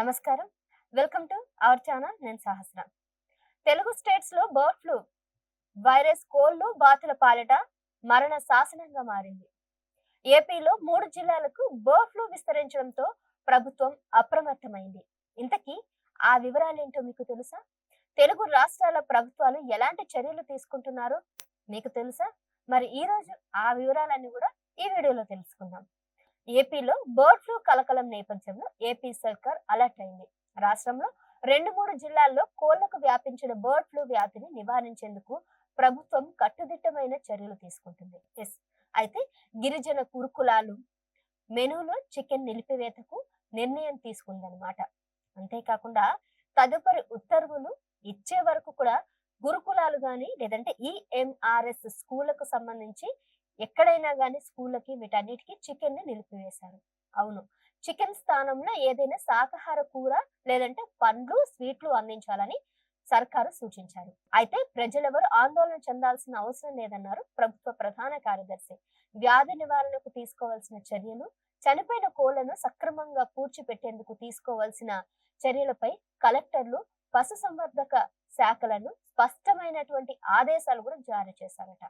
నమస్కారం. Welcome to our channel నేను సహస్ర. తెలుగు స్టేట్స్లో బర్డ్ ఫ్లూ వైరస్ కోళ్ళు బాతుల పాలిట మరణ శాసనంగా మారింది. ఏపీలో మూడు జిల్లాలకు బర్డ్ ఫ్లూ విస్తరించడంతో ప్రభుత్వం అప్రమత్తమైంది. ఇంతకీ ఆ వివరాలేంటో మీకు తెలుసా? తెలుగు రాష్ట్రాల ప్రభుత్వాలు ఎలాంటి చర్యలు తీసుకుంటున్నారో మీకు తెలుసా? మరి ఈ రోజు ఆ వివరాలన్నీ కూడా ఈ వీడియోలో తెలుసుకుందాం. ఏపీలో బర్డ్ ఫ్లూ కలకలం నేపథ్యంలో ఏపీ సర్కార్ అలర్ట్ అయింది. రాష్ట్రంలో రెండు మూడు జిల్లాల్లో కోళ్ళకు వ్యాపించిన బర్డ్ ఫ్లూ వ్యాధిని నివారించేందుకు ప్రభుత్వం కట్టుదిట్టమైన చర్యలు తీసుకుంటుంది. ఎస్. అయితే గిరిజన కురుకులాలు మెనూలో చికెన్ నిలిపివేతకు నిర్ణయం తీసుకుందనమాట అంతేకాకుండా తదుపరి ఉత్తర్వులు ఇచ్చే వరకు కూడా గురుకులాలు గాని లేదంటే ఈఎంఆర్ఎస్ స్కూళ్ళకు సంబంధించి ఎక్కడైనా కానీ స్కూళ్ళకి వీటన్నిటికీ చికెన్ని నిలిపివేశారు. అవును. చికెన్ స్థానంలో ఏదైనా శాకాహార కూర లేదంటే పండ్లు స్వీట్లు అందించాలని సర్కారు సూచించారు. అయితే ప్రజలెవరు ఆందోళన చెందాల్సిన అవసరం లేదన్నారు ప్రభుత్వ ప్రధాన కార్యదర్శి. వ్యాధి నివారణకు తీసుకోవాల్సిన చర్యలు చనిపోయిన కోళ్ళను సక్రమంగా పూడ్చిపెట్టేందుకు తీసుకోవాల్సిన చర్యలపై కలెక్టర్లు పశుసంవర్ధక శాఖలను స్పష్టమైనటువంటి ఆదేశాలు కూడా జారీ చేశారట.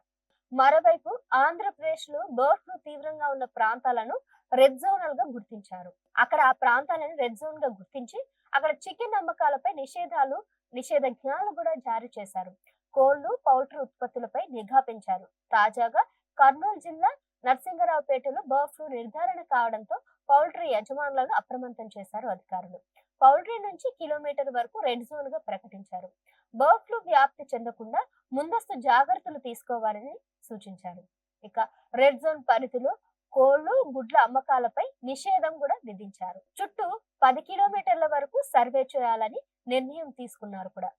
మరోవైపు ఆంధ్రప్రదేశ్లో బర్డ్ ఫ్లూ తీవ్రంగా ఉన్న ప్రాంతాలను రెడ్ జోనల్గా గుర్తించారు. అక్కడ ఆ ప్రాంతాలను రెడ్ జోన్గా గుర్తించి అక్కడ చికెన్ అమ్మకాలపై నిషేధాలు నిషేధజ్ఞాలు కూడా జారీ చేశారు. కోళ్ళు పౌల్ట్రీ ఉత్పత్తులపై నిఘా పెంచారు. తాజాగా కర్నూలు జిల్లా నరసింగరావుపేటలో బర్డ్ ఫ్లూ నిర్ధారణ కావడంతో పౌల్ట్రీ యజమానులను అప్రమత్తం చేశారు అధికారులు. పౌల్ట్రీ నుంచి కిలోమీటర్ వరకు రెడ్ జోన్గా ప్రకటించారు. బర్డ్ ఫ్లూ వ్యాప్తి చెందకుండా ముందస్తు జాగ్రత్తలు తీసుకోవాలని సూచించారు. ఇక రెడ్ జోన్ పరిధిలో కోళ్ళు గుడ్ల అమ్మకాలపై నిషేధం కూడా విధించారు. చుట్టూ పది కిలోమీటర్ల వరకు సర్వే చేయాలని నిర్ణయం తీసుకున్నారు కూడా.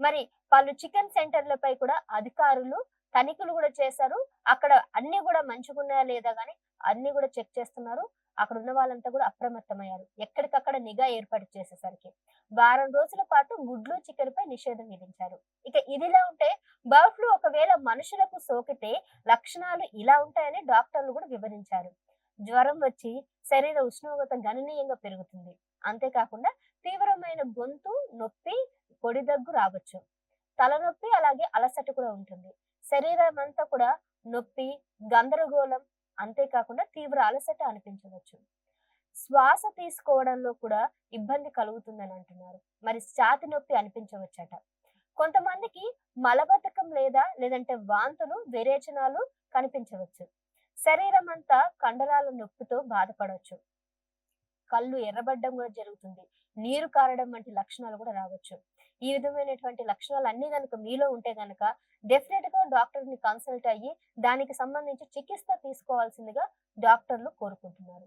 మరి పలు చికెన్ సెంటర్లపై కూడా అధికారులు తనిఖీలు కూడా చేశారు. అక్కడ అన్ని కూడా మంచిగున్నాయా లేదా కానీ అన్ని కూడా చెక్ చేస్తున్నారు. అక్కడ ఉన్న వాళ్ళంతా కూడా అప్రమత్తమయ్యారు. ఎక్కడికక్కడ నిఘా ఏర్పాటు చేసేసరికి. వారం రోజుల పాటు గుడ్లు చికెన్ పై నిషేధం విధించారు. ఇక ఇదిలా ఉంటే బర్డ్ ఫ్లూ ఒకవేళ మనుషులకు సోకితే లక్షణాలు ఇలా ఉంటాయని డాక్టర్లు కూడా వివరించారు. జ్వరం వచ్చి శరీర ఉష్ణోగ్రత గణనీయంగా పెరుగుతుంది. అంతేకాకుండా తీవ్రమైన గొంతు నొప్పి పొడి దగ్గు రావచ్చు. తలనొప్పి అలాగే అలసట కూడా ఉంటుంది. శరీరం అంతా కూడా నొప్పి గందరగోళం అంతేకాకుండా తీవ్ర అలసట అనిపించవచ్చు. శ్వాస తీసుకోవడంలో కూడా ఇబ్బంది కలుగుతుందని అంటున్నారు. మరి ఛాతి నొప్పి అనిపించవచ్చట. కొంతమందికి మలబద్ధకం లేదా లేదంటే వాంతులు విరేచనాలు కనిపించవచ్చు. శరీరం అంతా కండరాల నొప్పితో బాధపడవచ్చు. కళ్ళు ఎర్రబడ్డం కూడా జరుగుతుంది. నీరు కారడం వంటి లక్షణాలు కూడా రావచ్చు. ఈ విధమైనటువంటి లక్షణాలు అన్ని కనుక మీలో ఉంటే గనక డెఫినెట్గా డాక్టర్ని కన్సల్ట్ అయ్యి దానికి సంబంధించి చికిత్స తీసుకోవాల్సిందిగా డాక్టర్లు కోరుకుంటున్నారు.